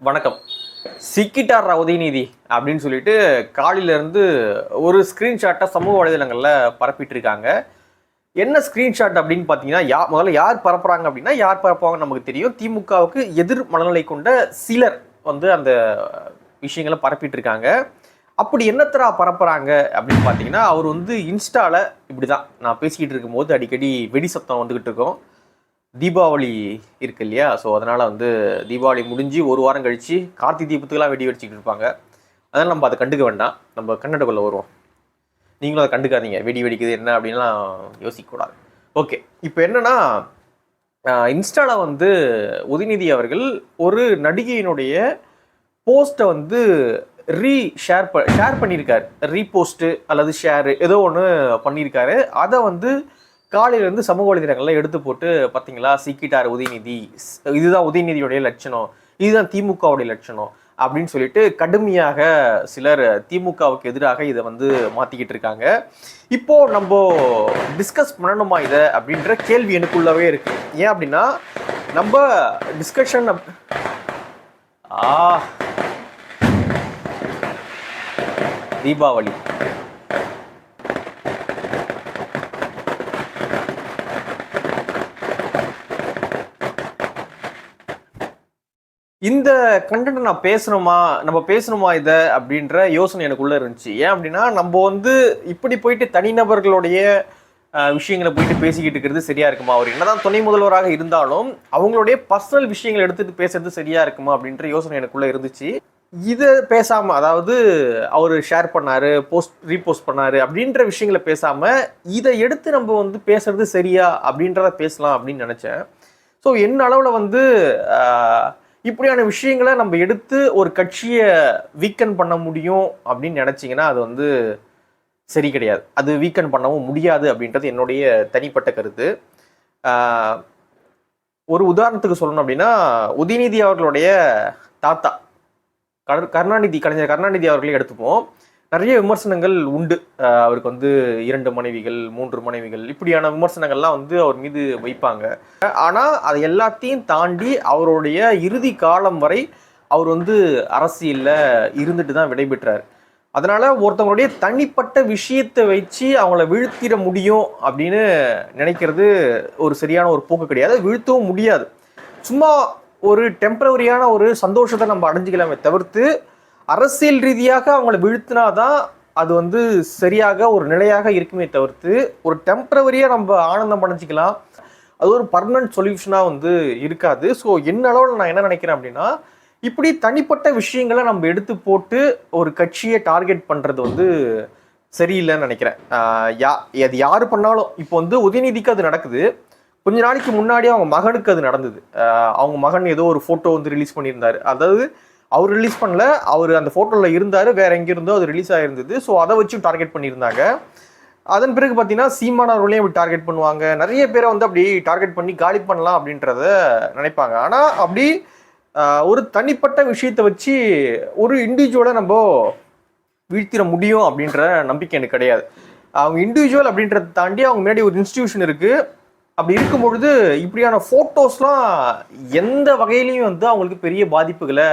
வணக்கம். சிக்கிட்டார் உதயநிதி அப்படின்னு சொல்லிட்டு காலையில இருந்து ஒரு ஸ்க்ரீன்ஷாட்டை சமூக வலைதளங்களில் பரப்பிட்டு இருக்காங்க என்ன ஸ்க்ரீன்ஷாட் அப்படின்னு பார்த்தீங்கன்னா யா முதல்ல யார் பரப்புறாங்க அப்படின்னா யார் பரப்புவாங்க நமக்கு தெரியும். திமுகவுக்கு எதிர் மனநிலை கொண்ட சிலர் வந்து அந்த விஷயங்களை பரப்பிட்டு இருக்காங்க அப்படி என்னத்தரா பரப்புறாங்க அப்படின்னு பார்த்தீங்கன்னா அவர் வந்து இன்ஸ்டாவில் இப்படி தான் நான் பேசிக்கிட்டு இருக்கும்போது அடிக்கடி வெடி சத்தம் வந்துக்கிட்டு இருக்கோம். தீபாவளி இருக்கு இல்லையா ஸோ அதனால் வந்து தீபாவளி முடிஞ்சு ஒரு வாரம் கழித்து கார்த்தி தீபத்துக்கெல்லாம் வெடி வெடிச்சிக்கிட்டு இருப்பாங்க. அதனால் நம்ம அதை கண்டுக்க வேண்டாம். நம்ம கன்னடக்குள்ளே வருவோம். நீங்களும் அதை கண்டுக்காதீங்க. வெடி வெடிக்குது என்ன அப்படின்லாம் யோசிக்கக்கூடாது. ஓகே இப்போ என்னென்னா இன்ஸ்டாவில் வந்து உதயநிதி அவர்கள் ஒரு நடிகையினுடைய போஸ்ட்டை வந்து ரீ ஷேர் ப ஷேர் பண்ணியிருக்காரு. ரீபோஸ்ட்டு அல்லது ஷேரு ஏதோ ஒன்று பண்ணியிருக்காரு. அதை வந்து காலையிலேருந்து சமூக வலைதளங்கள்லாம் எடுத்து போட்டு பார்த்தீங்களா சிக்கிட்டார் உதயநிதி. இதுதான் உதயநிதியுடைய லட்சணம். இதுதான் திமுகவுடைய லட்சணம் அப்படின்னு சொல்லிட்டு கடுமையாக சிலர் திமுகவுக்கு எதிராக இதை வந்து மாற்றிக்கிட்டு இருக்காங்க. இப்போ நம்ம டிஸ்கஸ் பண்ணணுமா இதை அப்படின்ற கேள்வி எனக்குள்ளவே இருக்கு. ஏன் அப்படின்னா நம்ம டிஸ்கஷன் ஆ. தீபாவளி. இந்த கண்டென்ட்டை நான் பேசணுமா? நம்ம பேசணுமா இதை? அப்படின்ற யோசனை எனக்குள்ளே இருந்துச்சு. ஏன் அப்படின்னா நம்ம வந்து இப்படி போயிட்டு தனிநபர்களுடைய விஷயங்களை போயிட்டு பேசிக்கிட்டு இருக்கிறது சரியா இருக்குமா? அவர் என்னதான் துணை முதல்வராக இருந்தாலும் அவங்களுடைய பர்சனல் விஷயங்களை எடுத்துட்டு பேசுறது சரியா இருக்குமா? அப்படின்ற யோசனை எனக்குள்ள இருந்துச்சு. இதை பேசாம அதாவது அவர் ஷேர் பண்ணாரு போஸ்ட் ரீபோஸ்ட் பண்ணாரு அப்படின்ற விஷயங்களை பேசாம இதை எடுத்து நம்ம வந்து பேசுறது சரியா? அப்படின்றத பேசலாம் அப்படின்னு நினைச்சேன். ஸோ என்ன அளவில் வந்து இப்படியான விஷயங்களை நம்ம எடுத்து ஒரு கட்சியை வீக்கன் பண்ண முடியும் அப்படின்னு நினச்சிங்கன்னா அது வந்து சரி கிடையாது. அது வீக்கன் பண்ணவும் முடியாது அப்படின்றது என்னுடைய தனிப்பட்ட கருத்து. ஒரு உதாரணத்துக்கு சொல்லணும் அப்படின்னா உதயநிதி அவர்களுடைய தாத்தா கருணாநிதி கலைஞர் கருணாநிதி அவர்களையும் எடுத்துப்போம். நிறைய விமர்சனங்கள் உண்டு. அவருக்கு வந்து இரண்டு மனைவிகள் மூன்று மனைவிகள் இப்படியான விமர்சனங்கள்லாம் வந்து அவர் மீது வைப்பாங்க. ஆனால் அதை எல்லாத்தையும் தாண்டி அவருடைய இறுதி காலம் வரை அவர் வந்து அரசியலில் இருந்துட்டு தான் விடைபெற்றார். அதனால் ஒருத்தவங்களுடைய தனிப்பட்ட விஷயத்தை வச்சு அவங்கள வீழ்த்திட முடியும் அப்படின்னு நினைக்கிறது ஒரு சரியான ஒரு போக்கு கிடையாது. வீழ்த்தவும் முடியாது. சும்மா ஒரு டெம்பரவரியான ஒரு சந்தோஷத்தை நம்ம அடைஞ்சிக்கலாமே தவிர்த்து அரசியல் ரீதியாக அவங்கள வீழ்த்தினாதான் அது வந்து சரியாக ஒரு நிலையாக இருக்குமே தவிர்த்து ஒரு டெம்பரவரியாக நம்ம ஆனந்தம் அடைஞ்சிக்கலாம். அது ஒரு பர்மனன்ட் சொல்யூஷனாக வந்து இருக்காது. ஸோ என்ன அளவில் நான் என்ன நினைக்கிறேன் அப்படின்னா இப்படி தனிப்பட்ட விஷயங்களை நம்ம எடுத்து போட்டு ஒரு கட்சியை டார்கெட் பண்ணுறது வந்து சரியில்லைன்னு நினைக்கிறேன். யா அது யார் பண்ணாலும் இப்போ வந்து உதயநிதிக்கு அது நடக்குது. கொஞ்ச நாளைக்கு முன்னாடி அவங்க மகனுக்கு அது நடந்தது. அவங்க மகன் ஏதோ ஒரு ஃபோட்டோ வந்து ரிலீஸ் பண்ணியிருந்தார். அதாவது அவர் ரிலீஸ் பண்ணல. அவர் அந்த ஃபோட்டோவில் இருந்தார். வேற எங்கேருந்தோ அது ரிலீஸ் ஆகிருந்தது ஸோ அதை வச்சும் டார்கெட் பண்ணியிருந்தாங்க. அதன் பிறகு பார்த்தீங்கன்னா சீமானவர்களையும் அப்படி டார்கெட் பண்ணுவாங்க. நிறைய பேரை வந்து அப்படி டார்கெட் பண்ணி காலி பண்ணலாம் அப்படின்றத நினைப்பாங்க. ஆனால் அப்படி ஒரு தனிப்பட்ட விஷயத்தை வச்சு ஒரு இண்டிவிஜுவலை நம்ம வீழ்த்திட முடியும் அப்படின்ற நம்பிக்கை எனக்கு கிடையாது. அவங்க இண்டிவிஜுவல் அப்படின்றத தாண்டி அவங்க முன்னாடி ஒரு இன்ஸ்டிடியூஷன் இருக்குது அப்படி இருக்கும் பொழுது இப்படியான ஃபோட்டோஸ்லாம் எந்த வகையிலையும் வந்து அவங்களுக்கு பெரிய பாதிப்புகளை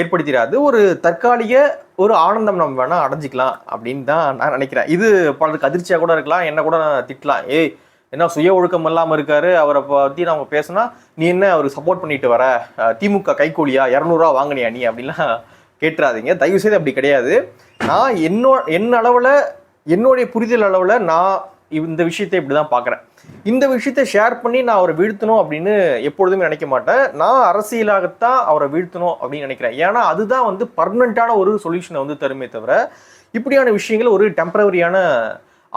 ஏற்படுத்திடாது. ஒரு தற்காலிக ஒரு ஆனந்தம் நம்ம வேணா அடைஞ்சிக்கலாம் அப்படின்னு தான் நான் நினைக்கிறேன். இது பலருக்கு அதிர்ச்சியாக கூட இருக்கலாம் என்ன கூட திட்டலாம். ஏய் என்ன சுய ஒழுக்கம் இல்லாமல் இருக்காரு அவரை பற்றி நம்ம பேசினா நீ என்ன அவருக்கு சப்போர்ட் பண்ணிட்டு வர? திமுக கைக்கூலியா இரநூறுவா வாங்கினியா நீ? அப்படின்லாம் கேட்டுறாதீங்க. தயவு செய்து அப்படி கிடையாது. நான் என்னோ என் அளவில் என்னுடைய புரிதல் அளவில் நான் இந்த விஷயத்தை இப்படி தான் பார்க்குறேன் இந்த விஷயத்தை ஷேர் பண்ணி நான் அவரை வீழ்த்தணும் அப்படின்னு எப்பொழுதுமே நினைக்க மாட்டேன். நான் அரசியலாகத்தான் அவரை வீழ்த்தணும் அப்படின்னு நினைக்கிறேன். ஏன்னா அதுதான் வந்து பர்மனெண்ட்டான ஒரு சொல்யூஷனை வந்து தருமே தவிர இப்படியான விஷயங்கள் ஒரு டெம்பரவரியான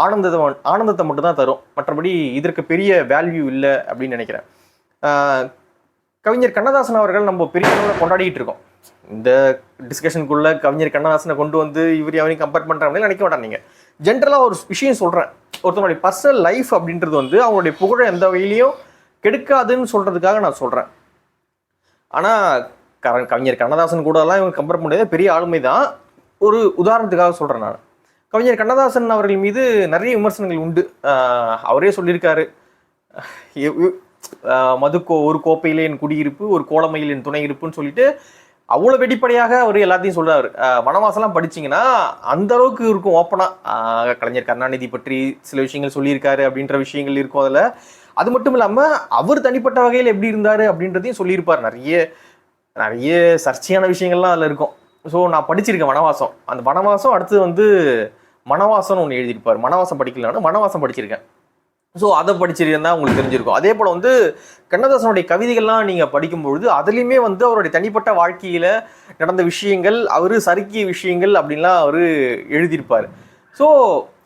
ஆனந்தத்தை ஆனந்தத்தை மட்டும் தான் தரும். மற்றபடி இதற்கு பெரிய வேல்யூ இல்லை அப்படின்னு நினைக்கிறேன். கவிஞர் கண்ணதாசன் அவர்கள் நம்ம பெரிய அளவில் கொண்டாடிட்டு இருக்கோம். இந்த டிஸ்கஷனுக்குள்ள கவிஞர் கண்ணதாசனை கொண்டு வந்து இவர் அவரையும் கம்பேர் பண்ணுறாங்க நினைக்க மாட்டாங்க நீங்கள் ஜென்ரலாக ஒரு விஷயம் சொல்கிறேன் ஒருத்தனுடைய பர்சனல் லைஃப் அப்படின்றது வந்து அவங்களுடைய புகழை எந்த வகையிலையும் கெடுக்காதுன்னு சொல்கிறதுக்காக நான் சொல்கிறேன் ஆனால் க கவிஞர் கண்ணதாசன் கூடலாம் இவங்க கம்பேர் பண்ண முடியாது. பெரிய ஆளுமை தான். ஒரு உதாரணத்துக்காக சொல்கிறேன் நான். கவிஞர் கண்ணதாசன் அவர்கள் மீது நிறைய விமர்சனங்கள் உண்டு. அவரே சொல்லியிருக்காரு. மதுக்கோ மது கோ ஒரு கோப்பையிலே என் குடியிருப்பு ஒரு கோலமையில் என் துணை இருப்புன்னு சொல்லிட்டு அவ்வளோ வெடிப்படையாக அவர் எல்லாத்தையும் சொல்கிறார் அஹ் வனவாசம்லாம் படிச்சீங்கன்னா அந்த அளவுக்கு இருக்கும் ஓப்பனாக கலைஞர் கருணாநிதி பற்றி சில விஷயங்கள் சொல்லியிருக்காரு அப்படின்ற விஷயங்கள் இருக்கும் அதில். அது மட்டும் இல்லாமல் அவர் தனிப்பட்ட வகையில் எப்படி இருந்தார் அப்படின்றதையும் சொல்லியிருப்பார். நிறைய நிறைய சர்ச்சையான விஷயங்கள்லாம் அதில் இருக்கும். ஸோ நான் படிச்சிருக்கேன் வனவாசம். அந்த வனவாசம் அடுத்து வந்து மனவாசம்னு ஒன்று எழுதியிருப்பார். மனவாசம் படிக்கலன்னு மனவாசம் படிச்சிருக்கேன். ஸோ அதை படிச்சிருந்தா உங்களுக்கு தெரிஞ்சிருக்கும். அதே போல் வந்து கண்ணதாசனுடைய கவிதைகள்லாம் நீங்கள் படிக்கும்பொழுது அதுலேயுமே வந்து அவருடைய தனிப்பட்ட வாழ்க்கையில் நடந்த விஷயங்கள் அவர் சறுக்கிய விஷயங்கள் அப்படின்லாம் அவர் எழுதியிருப்பார். ஸோ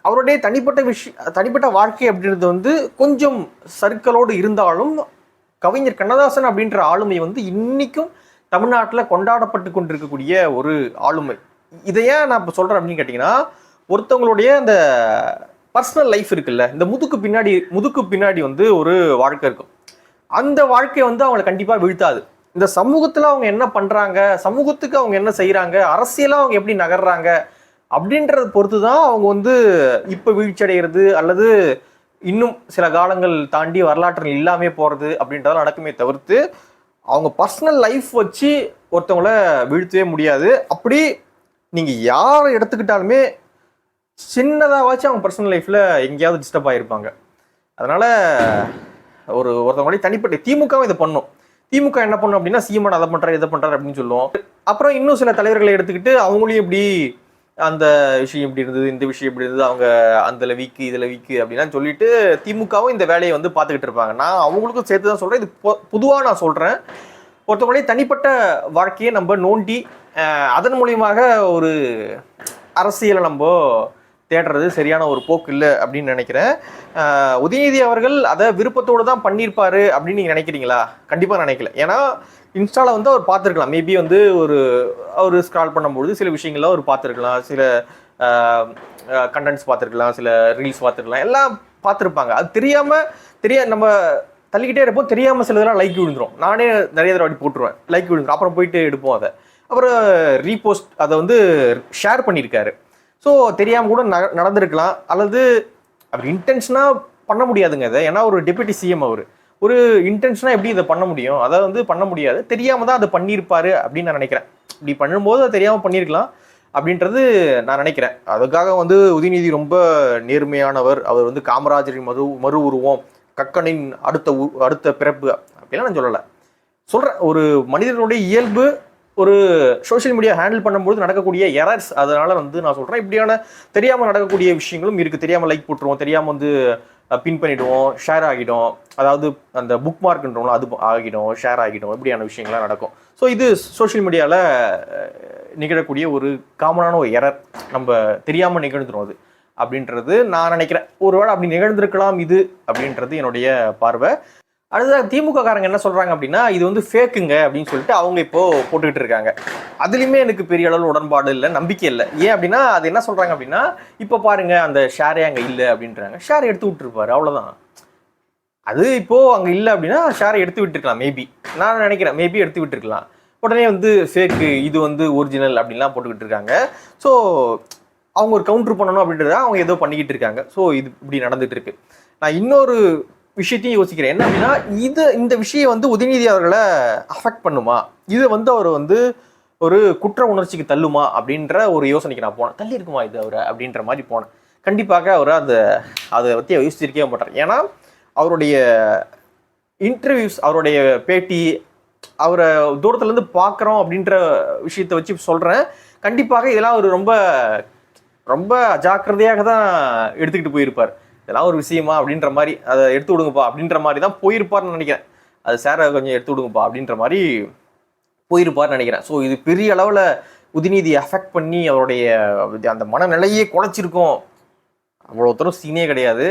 அவருடைய தனிப்பட்ட விஷய தனிப்பட்ட வாழ்க்கை அப்படின்றது வந்து கொஞ்சம் சர்க்கலோடு இருந்தாலும் கவிஞர் கண்ணதாசன் அப்படின்ற ஆளுமை வந்து இன்றைக்கும் தமிழ்நாட்டில் கொண்டாடப்பட்டு கொண்டிருக்கக்கூடிய ஒரு ஆளுமை. இதை ஏன் நான் இப்போ சொல்கிறேன் அப்படின்னு கேட்டிங்கன்னா ஒருத்தவங்களுடைய அந்த பர்சனல் லைஃப் இருக்குல்ல இந்த முதுக்கு பின்னாடி முதுக்கு பின்னாடி வந்து ஒரு வாழ்க்கை இருக்கும். அந்த வாழ்க்கை வந்து அவங்களை கண்டிப்பாக வீழ்த்தாது. இந்த சமூகத்தில் அவங்க என்ன பண்ணுறாங்க சமூகத்துக்கு அவங்க என்ன செய்கிறாங்க அரசியலாக அவங்க எப்படி நகர்றாங்க அப்படின்றத பொறுத்து தான் அவங்க வந்து இப்போ வீழ்ச்சி அடைகிறது அல்லது இன்னும் சில காலங்கள் தாண்டி வரலாற்றில் இல்லாமே போகிறது அப்படின்றதெல்லாம் நடக்குமே தவிர்த்து அவங்க பர்சனல் லைஃப் வச்சு ஒருத்தவங்கள வீழ்த்தவே முடியாது. அப்படி நீங்கள் யாரை எடுத்துக்கிட்டாலுமே சின்னதாகவாச்சும் அவங்க பர்சனல் லைஃப்பில் எங்கேயாவது டிஸ்டர்ப் ஆகிருப்பாங்க அதனால் ஒரு ஒருத்தவங்களே தனிப்பட்ட திமுகவும் இதை பண்ணும். திமுக என்ன பண்ணும் அப்படின்னா சீமான் அதை பண்ணுறாரு இதை பண்ணுறாரு அப்படின்னு சொல்லுவோம். அப்புறம் இன்னும் சில தலைவர்களை எடுத்துக்கிட்டு அவங்களையும் இப்படி அந்த விஷயம் இப்படி இருந்தது இந்த விஷயம் இப்படி இருந்தது அவங்க அந்த வீக்கு இதில் வீக்கு அப்படின்லாம் சொல்லிட்டு திமுகவும் இந்த வேலையை வந்து பார்த்துக்கிட்டு இருப்பாங்க. நான் அவங்களுக்கும் சேர்த்து தான் சொல்கிறேன் இது பொதுவாக நான் சொல்கிறேன் ஒருத்தவங்களே தனிப்பட்ட வாழ்க்கையை நம்ம நோண்டி அதன் மூலியமாக ஒரு அரசியலை நம்ம தேடுறது சரியான ஒரு போக்கு இல்லை அப்படின்னு நினைக்கிறேன். உதயநிதி அவர்கள் அதை விருப்பத்தோடு தான் பண்ணியிருப்பாரு அப்படின்னு நீங்கள் நினைக்கிறீங்களா? கண்டிப்பாக நினைக்கல. ஏன்னா இன்ஸ்டாவில் வந்து அவர் பார்த்துருக்கலாம். மேபி வந்து ஒரு அவர் ஸ்க்ரால் பண்ணும்பொழுது சில விஷயங்கள்லாம் அவர் பார்த்துருக்கலாம். சில கண்டென்ட்ஸ் பார்த்துருக்கலாம். சில ரீல்ஸ் பார்த்துருக்கலாம். எல்லாம் பார்த்துருப்பாங்க. அது தெரியாமல் தெரிய நம்ம தள்ளிக்கிட்டே இருப்போம். தெரியாமல் சில இதெல்லாம் லைக் விழுந்துரும். நானே நிறைய தடவை போட்டுருவேன். லைக் விழுந்துரும். அப்புறம் போயிட்டு எடுப்போம் அதை. அப்புறம் ரீபோஸ்ட் அதை வந்து ஷேர் பண்ணியிருக்காரு. ஸோ தெரியாமல் கூட ந- நடந்திருக்கலாம். அல்லது அவர் இன்டென்ஷனாக பண்ண முடியாதுங்க இதை. ஏன்னா ஒரு டெபுட்டி சிஎம் அவர். ஒரு இன்டென்ஷனாக எப்படி இதை பண்ண முடியும்? அதை வந்து பண்ண முடியாது. தெரியாமல் தான் அதை பண்ணியிருப்பாரு அப்படின்னு நான் நினைக்கிறேன். இப்படி பண்ணும்போது அதை தெரியாமல் பண்ணியிருக்கலாம் அப்படின்றது நான் நினைக்கிறேன். அதுக்காக வந்து உதயநிதி ரொம்ப நேர்மையானவர். அவர் வந்து காமராஜரின் மறு மறு உருவம் கக்கனின் அடுத்த உ- அடுத்த பிறப்பு அப்படிலாம் நான் சொல்லலை. சொல்கிறேன் ஒரு மனிதனுடைய இயல்பு ஒரு சோஷியல் மீடியா ஹேண்டில் பண்ணும்போது நடக்கக்கூடிய எரர்ஸ் அதனால வந்து நான் சொல்கிறேன் இப்படியான தெரியாமல் நடக்கக்கூடிய விஷயங்களும் இருக்குது தெரியாமல் லைக் போட்டுருவோம் தெரியாமல் வந்து பின் பண்ணிடுவோம் ஷேர் ஆகிடும். அதாவது அந்த புக் மார்க்ன்றோம்ல அது ஆகிடும் ஷேர் ஆகிடும் இப்படியான விஷயங்கள்லாம் நடக்கும். ஸோ இது சோஷியல் மீடியாவில் நிகழக்கூடிய ஒரு காமனான ஒரு எரர் நம்ம தெரியாமல் நிகழ்ந்துடும் அது. அப்படின்றது நான் நினைக்கிறேன். ஒருவேளை அப்படி நிகழ்ந்திருக்கலாம் இது அப்படின்றது என்னுடைய பார்வை. அடுத்ததாக திமுக காரங்க என்ன சொல்கிறாங்க அப்படின்னா இது வந்து ஃபேக்குங்க அப்படின்னு சொல்லிட்டு அவங்க இப்போ போட்டுக்கிட்டு இருக்காங்க. அதுலேயுமே எனக்கு பெரிய அளவில் உடன்பாடு இல்லை நம்பிக்கை இல்லை. ஏன் அப்படின்னா அது என்ன சொல்கிறாங்க அப்படின்னா இப்போ பாருங்கள் அந்த ஷேரே அங்கே இல்லை அப்படின்றாங்க. ஷேர் எடுத்து விட்டுருப்பாரு அவ்வளோதான் அது இப்போது அங்கே இல்லை அப்படின்னா ஷேரை எடுத்து விட்டுருக்கலாம் மேபி நான் நினைக்கிறேன் மேபி எடுத்து விட்டுருக்கலாம். உடனே வந்து ஃபேக்கு இது வந்து ஒரிஜினல் அப்படின்லாம் போட்டுக்கிட்டு இருக்காங்க. ஸோ அவங்க ஒரு கவுண்டர் பண்ணணும் அப்படின்றத அவங்க ஏதோ பண்ணிக்கிட்டு இருக்காங்க. ஸோ இது இப்படி நடந்துட்டு இருக்கு. நான் இன்னொரு விஷயத்தையும் யோசிக்கிறேன். என்ன அப்படின்னா இது இந்த விஷயம் வந்து உதயநிதி அவர்களை அஃபெக்ட் பண்ணுமா? இது வந்து அவர் வந்து ஒரு குற்ற உணர்ச்சிக்கு தள்ளுமா? அப்படின்ற ஒரு யோசனைக்கு நான் போனேன். தள்ளி இருக்குமா இது அவரை அப்படின்ற மாதிரி போனேன். கண்டிப்பாக அவர் அந்த அதை பற்றி யோசிச்சிருக்கவே மாட்டார். ஏன்னா அவருடைய இன்டர்வியூஸ் அவருடைய பேட்டி அவரை தூரத்துலேருந்து பார்க்குறோம் அப்படின்ற விஷயத்தை வச்சு சொல்கிறேன் கண்டிப்பாக இதெல்லாம் அவர் ரொம்ப ரொம்ப அஜாக்கிரதையாக தான் எடுத்துக்கிட்டு போயிருப்பார். இதெல்லாம் ஒரு விஷயமா அப்படின்ற மாதிரி அதை எடுத்து விடுங்கப்பா அப்படின்ற மாதிரி தான் போயிருப்பார்னு நினைக்கிறேன். அது சாரை கொஞ்சம் எடுத்து விடுங்கப்பா அப்படின்ற மாதிரி போயிருப்பார்னு நினைக்கிறேன். ஸோ இது பெரிய அளவில் உதிநீதி அஃபெக்ட் பண்ணி அவருடைய அந்த மனநிலையே குலைச்சிருக்கும் அவ்வளோ தூரம் சீனே கிடையாது.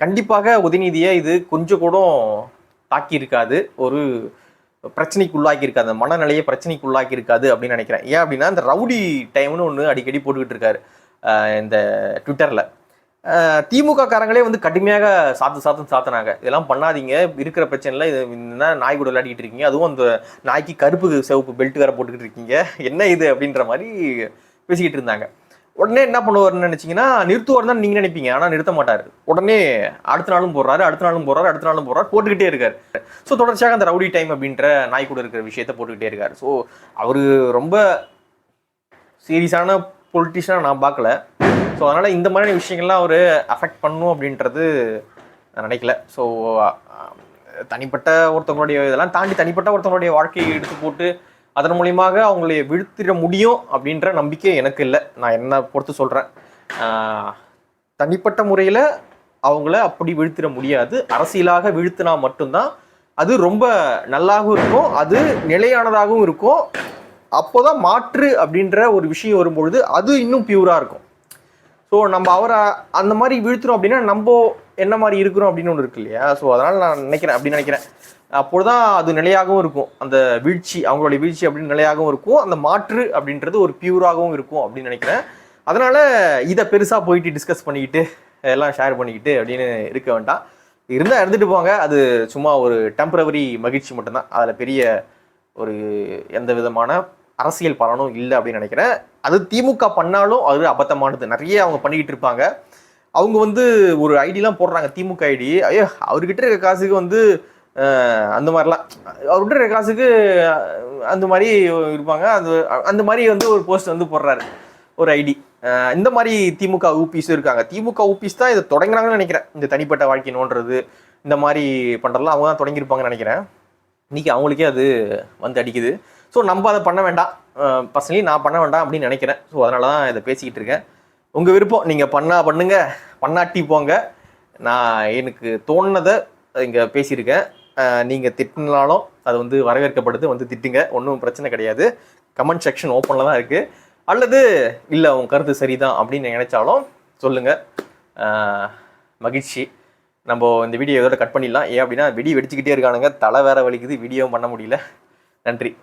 கண்டிப்பாக உதிநீதியை இது கொஞ்சம் கூட தாக்கியிருக்காது. ஒரு பிரச்சனைக்கு உள்ளாக்கி இருக்காது அந்த மனநிலையை பிரச்சனைக்கு உள்ளாக்கி இருக்காது அப்படின்னு நினைக்கிறேன். ஏன் அப்படின்னா இந்த ரவுடி டைம்னு ஒன்று அடிக்கடி போட்டுக்கிட்டு இருக்காரு. இந்த ட்விட்டரில் திமுக காரங்களே வந்து கடுமையாக சாத்து சாத்து சாத்துனாங்க. இதெல்லாம் பண்ணாதீங்க. இருக்கிற பிரச்சனைல இது என்ன நாய் கூட விளையாடிட்டு இருக்கீங்க. அதுவும் அந்த நாய்க்கு கருப்பு சிவப்பு பெல்ட் வேற போட்டுக்கிட்டு இருக்கீங்க. என்ன இது அப்படின்ற மாதிரி பேசிக்கிட்டு இருந்தாங்க. உடனே என்ன பண்ணுவார்னு நினச்சிங்கன்னா நிறுத்துவார் தான் நீங்கள் நினைப்பீங்க. ஆனால் நிறுத்த மாட்டார். உடனே அடுத்த நாளும் போடுறாரு அடுத்த நாளும் போடுறாரு அடுத்த நாளும் போடுறாரு போட்டுக்கிட்டே இருக்கார். ஸோ தொடர்ச்சியாக அந்த ரவுடி டைம் அப்படின்ற நாய் கூட இருக்கிற விஷயத்த போட்டுக்கிட்டே இருக்கார். ஸோ அவர் ரொம்ப சீரியஸான பொலிட்டிஷனாக நான் பார்க்கல. ஸோ அதனால் இந்த மாதிரியான விஷயங்கள்லாம் அவர் அஃபெக்ட் பண்ணும் அப்படின்றது நான் நினைக்கல. ஸோ தனிப்பட்ட ஒருத்தவங்களுடைய இதெல்லாம் தாண்டி தனிப்பட்ட ஒருத்தவங்களுடைய வாழ்க்கையை எடுத்து போட்டு அதன் மூலியமாக அவங்களை வீழ்த்திட முடியும் அப்படின்ற நம்பிக்கை எனக்கு இல்லை. நான் என்ன பொறுத்து சொல்கிறேன் தனிப்பட்ட முறையில் அவங்கள அப்படி வீழ்த்திட முடியாது. அரசியலாக வீழ்த்தினா மட்டும்தான் அது ரொம்ப நல்லாவும் இருக்கும். அது நிலையானதாகவும் இருக்கும். அப்போதான் மாற்று அப்படின்ற ஒரு விஷயம் வரும்பொழுது அது இன்னும் பியூராக இருக்கும். ஸோ நம்ம அவரை அந்த மாதிரி வீழ்த்துறோம் அப்படின்னா நம்ம என்ன மாதிரி இருக்கிறோம் அப்படின்னு ஒன்று இருக்கு இல்லையா? ஸோ அதனால் நான் நினைக்கிறேன் அப்படின்னு நினைக்கிறேன். அப்போதான் அது நிலையாகவும் இருக்கும். அந்த வீழ்ச்சி அவங்களுடைய வீழ்ச்சி அப்படின்னு நிலையாகவும் இருக்கும். அந்த மாற்று அப்படின்றது ஒரு பியூராகவும் இருக்கும் அப்படின்னு நினைக்கிறேன். அதனால் இதை பெருசாக போயிட்டு டிஸ்கஸ் பண்ணிக்கிட்டு எல்லாம் ஷேர் பண்ணிக்கிட்டு அப்படின்னு இருக்க வேண்டாம். இருந்தால் இருந்துட்டு போங்க. அது சும்மா ஒரு டெம்பரவரி மகிழ்ச்சி மட்டும்தான். அதில் பெரிய ஒரு எந்த விதமான அரசியல் பலனும் இல்லை அப்படின்னு நினைக்கிறேன். அது திமுக பண்ணாலும் அது அபத்தமானது. நிறைய அவங்க பண்ணிக்கிட்டு இருப்பாங்க. அவங்க வந்து ஒரு ஐடிலாம் போடுறாங்க திமுக ஐடி ஐயோ அவர்கிட்ட இருக்க காசுக்கு வந்து அந்த மாதிரிலாம் அவர்கிட்ட இருக்க காசுக்கு அந்த மாதிரி இருப்பாங்க. அந்த அந்த மாதிரி வந்து ஒரு போஸ்ட் வந்து போடுறாரு. ஒரு ஐடி இந்த மாதிரி திமுக ஊபிஸும் இருக்காங்க. திமுக ஊபிஸ் தான் இதை தொடங்கினாங்கன்னு நினைக்கிறேன். இந்த தனிப்பட்ட வாழ்க்கை நோண்டுறது இந்த மாதிரி பண்ணுறதுலாம் அவங்க தான் தொடங்கியிருப்பாங்கன்னு நினைக்கிறேன். இன்னைக்கு அவங்களுக்கே அது வந்து அடிக்குது. ஸோ நம்ம அதை பண்ண வேண்டாம். பர்சனலி நான் பண்ண வேண்டாம் அப்படின்னு நினைக்கிறேன். ஸோ அதனால தான் இதை பேசிக்கிட்டு இருக்கேன். உங்கள் விருப்பம். நீங்கள் பண்ணால் பண்ணுங்க. பண்ணாட்டி போங்க. நான் எனக்கு தோணுனதை இங்கே பேசியிருக்கேன். நீங்கள் திட்டினாலும் அது வந்து வரவேற்கப்படுது. வந்து திட்டுங்க. ஒன்றும் பிரச்சனை கிடையாது. கமெண்ட் செக்ஷன் ஓப்பனில் தான் இருக்குது அல்லது இல்லை உன் கருத்து சரிதான் அப்படின்னு நினைச்சாலும் சொல்லுங்கள் மகிழ்ச்சி. நம்ம இந்த வீடியோ இதோட கட் பண்ணிடலாம். ஏன் அப்படின்னா வெடி வெடிச்சுக்கிட்டே இருக்கானுங்க. தலை வேற வலிக்குது. வீடியோவும் பண்ண முடியல. நன்றி.